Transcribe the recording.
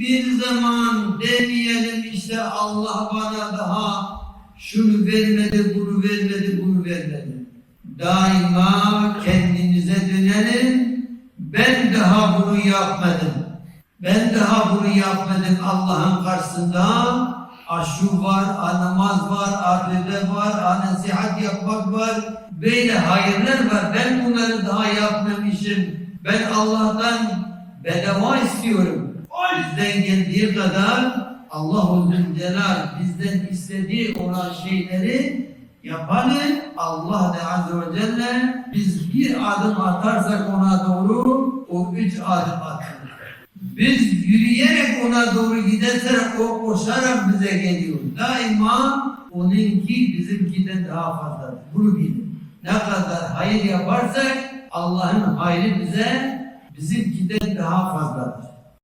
hiçbir zaman demeyelim işte Allah bana daha şunu vermedi, bunu vermedi, bunu vermedi. Daima kendimize dönelim. Ben daha bunu yapmadım. Ben daha bunu yapmadım Allah'ın karşısında. Aşu var, namaz var, a tövbe var, nasihat yapmak var. Böyle hayırlar var. Ben bunları daha yapmamışım. Ben Allah'tan bedava istiyorum. Bizden geldiği kadar Allah-u Zülcelal bizden istediği olan şeyleri yapalım. Allah da Azze ve Celle biz bir adım atarsak ona doğru o üç adım atar. Biz yürüyerek ona doğru gidersek o koşarak bize geliyor. Daima onunki bizimkiden daha fazladır. Bunu bilin. Ne kadar hayır yaparsak Allah'ın hayrı bize bizimkiden daha fazladır.